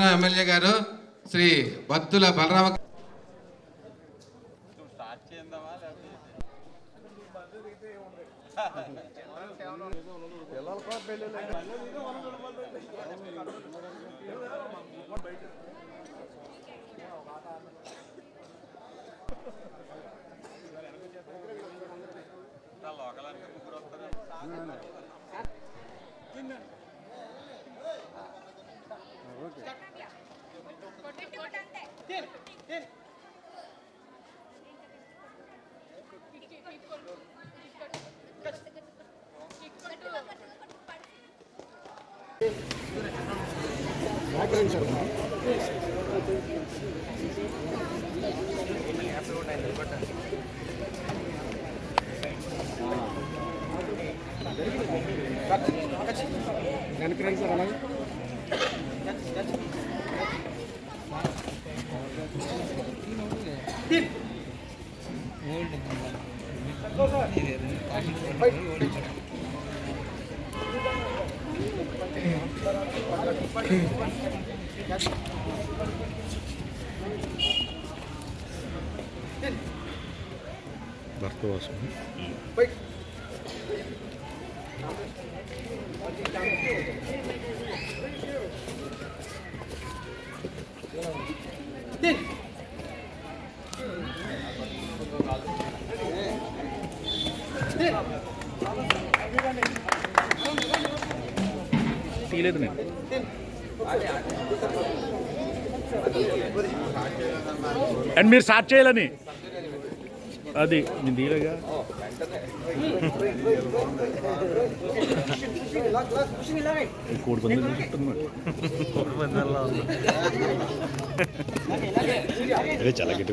నగరం ఎమ్మెల్యే గారు Shri Battula Balarama background sir వెనక్కి రండి సార్ అలాగే Tim! Gel. Bartu basma. Baik. Din. Din. Feel it, man. Din. And మీరు స్టార్ట్ చేయాలని? అది నేను తీయలేగా? కోడి పందాలు చూస్తున్నా అదే చాలా గట్టి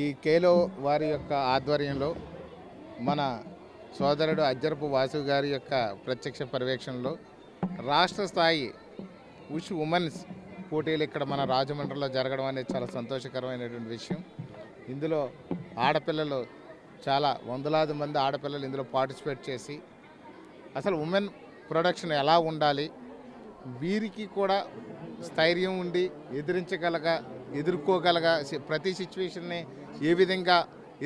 ఈ కేలో వారి యొక్క ఆధ్వర్యంలో మన సోదరుడు అజ్జరపు వాసు గారి యొక్క ప్రత్యక్ష పర్యవేక్షణలో రాష్ట్ర స్థాయి ఉష్ ఉమెన్స్ పోటీలు ఇక్కడ మన రాజమండ్రిలో జరగడం అనేది చాలా సంతోషకరమైనటువంటి విషయం. ఇందులో ఆడపిల్లలు చాలా వందలాది మంది ఆడపిల్లలు ఇందులో పార్టిసిపేట్ చేసి అసలు ఉమెన్ ప్రొడక్షన్ ఎలా ఉండాలి? వీరికి కూడా స్థైర్యం ఉండి ఎదిరించగలగ ఎదుర్కోగలగ ప్రతి సిచ్యువేషన్ని ఏ విధంగా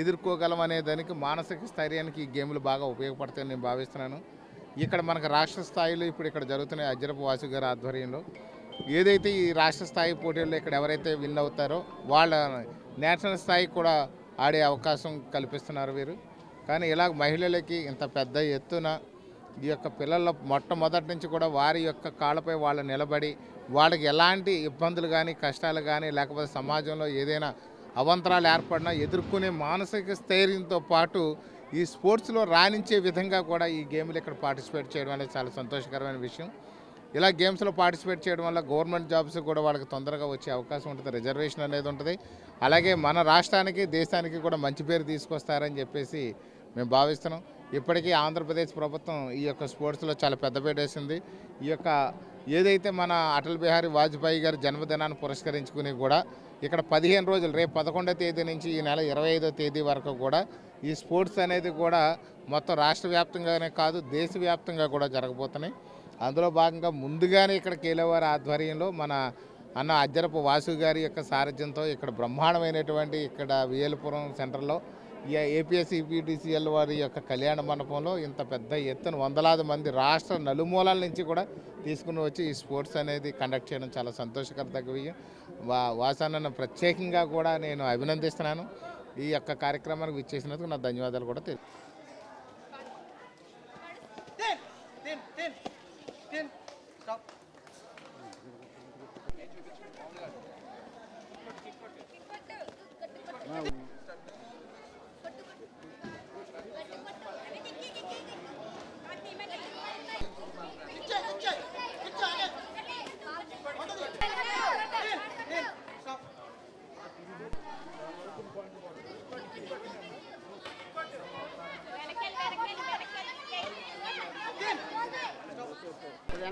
ఎదుర్కోగలం అనే దానికి మానసిక స్థైర్యానికి ఈ గేమ్లు బాగా ఉపయోగపడతాయని నేను భావిస్తున్నాను. ఇక్కడ మనకు రాష్ట్ర స్థాయిలో ఇప్పుడు ఇక్కడ జరుగుతున్న అజ్జరపు వాసు గారి ఆధ్వర్యంలో. ఏదైతే ఈ రాష్ట్ర స్థాయి పోటీల్లో ఇక్కడ ఎవరైతే విన్ అవుతారో వాళ్ళ నేషనల్ స్థాయికి కూడా ఆడే అవకాశం కల్పిస్తున్నారు వీరు. కానీ ఇలా మహిళలకి ఇంత పెద్ద ఎత్తున ఈ యొక్క పిల్లల మొట్టమొదటి నుంచి కూడా వారి యొక్క కాళ్ళపై వాళ్ళు నిలబడి వాళ్ళకి ఎలాంటి ఇబ్బందులు కానీ కష్టాలు కానీ లేకపోతే సమాజంలో ఏదైనా అవంతరాలు ఏర్పడినా ఎదుర్కొనే మానసిక స్థైర్యంతో పాటు ఈ స్పోర్ట్స్లో రాణించే విధంగా కూడా ఈ గేమ్లు ఇక్కడ పార్టిసిపేట్ చేయడం అనేది చాలా సంతోషకరమైన విషయం. ఇలా గేమ్స్లో పార్టిసిపేట్ చేయడం వల్ల గవర్నమెంట్ జాబ్స్ కూడా వాళ్ళకి తొందరగా వచ్చే అవకాశం ఉంటుంది రిజర్వేషన్ అనేది ఉంటుంది. అలాగే మన రాష్ట్రానికి దేశానికి కూడా మంచి పేరు తీసుకొస్తారని చెప్పేసి మేము భావిస్తున్నాం. ఇప్పటికీ ఆంధ్రప్రదేశ్ ప్రభుత్వం ఈ యొక్క స్పోర్ట్స్లో చాలా పెద్దపీట వేసింది. ఈ యొక్క ఏదైతే మన అటల్ బిహారీ వాజ్పేయి గారి జన్మదినాన్ని పురస్కరించుకుని కూడా ఇక్కడ పదిహేను రోజులు రేపు పదకొండో తేదీ నుంచి ఈ నెల ఇరవై ఐదో తేదీ వరకు కూడా ఈ స్పోర్ట్స్ అనేది కూడా మొత్తం రాష్ట్ర వ్యాప్తంగానే కాదు దేశవ్యాప్తంగా కూడా జరగబోతున్నాయి. అందులో భాగంగా ముందుగానే ఇక్కడ కేలవారి ఆధ్వర్యంలో మన అన్న అజ్జరపు వాసు గారి యొక్క సారథ్యంతో ఇక్కడ బ్రహ్మాండమైనటువంటి ఇక్కడ వియలపురం సెంటర్లో ఏపీఎస్ ఈపీటీసీఎల్ వారి యొక్క కళ్యాణ మండపంలో ఇంత పెద్ద ఎత్తున వందలాది మంది రాష్ట్ర నలుమూలల నుంచి కూడా తీసుకుని వచ్చి ఈ స్పోర్ట్స్ అనేది కండక్ట్ చేయడం చాలా సంతోషకరదగ్గ విషయం వా వాసానన్న ప్రత్యేకంగా కూడా నేను అభినందిస్తున్నాను. ఈ యొక్క కార్యక్రమానికి విచ్చేసినందుకు నా ధన్యవాదాలు కూడా తెలియదు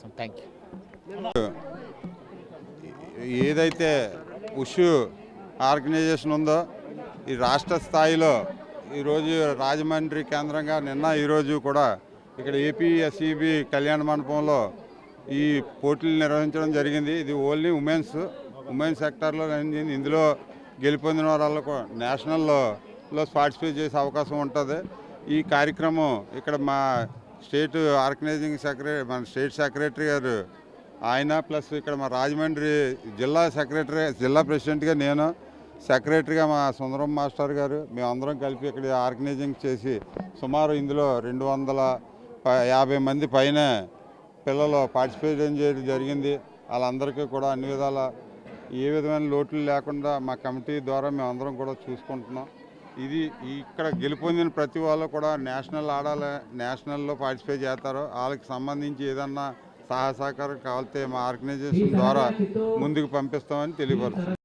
చేస్తాం. థ్యాంక్ యూ ఏదైతే ఉషు ఆర్గనైజేషన్ ఉందో ఈ రాష్ట్ర స్థాయిలో ఈరోజు రాజమండ్రి కేంద్రంగా నిన్న ఈరోజు కూడా ఇక్కడ ఏపీ ఎస్ఈబి కళ్యాణ మండపంలో ఈ పోటీలు నిర్వహించడం జరిగింది. ఇది ఓన్లీ ఉమెన్స్ ఉమెన్స్ సెక్టార్లో ఇందులో గెలిపొందిన వాళ్ళకు నేషనల్లో పార్టిసిపేట్ చేసే అవకాశం ఉంటుంది. ఈ కార్యక్రమం ఇక్కడ మా స్టేట్ ఆర్గనైజింగ్ సెక్రటరీ మన స్టేట్ సెక్రటరీ గారు ఆయన ప్లస్ ఇక్కడ మా రాజమండ్రి జిల్లా సెక్రటరీ జిల్లా ప్రెసిడెంట్గా నేను సెక్రటరీగా మా సుందరం మాస్టర్ గారు మేమందరం కలిపి ఇక్కడ ఆర్గనైజింగ్ చేసి సుమారు ఇందులో రెండు వందల ప- యాభై మంది పైన పిల్లలు పార్టిసిపేట్ చేయడం జరిగింది. వాళ్ళందరికీ కూడా అన్ని విధాల ఏ విధమైన లోట్లు లేకుండా మా కమిటీ ద్వారా మేమందరం కూడా చూసుకుంటున్నాం. ఇది ఇక్కడ గెలుపొందిన ప్రతి వాళ్ళు కూడా నేషనల్ ఆడాలి నేషనల్లో పార్టిసిపేట్ చేస్తారు. వాళ్ళకి సంబంధించి ఏదన్నా సహాయ సహకారం కావాలితే మా ఆర్గనైజేషన్ ద్వారా ముందుకు పంపిస్తామని తెలియపరుస్తున్నాం.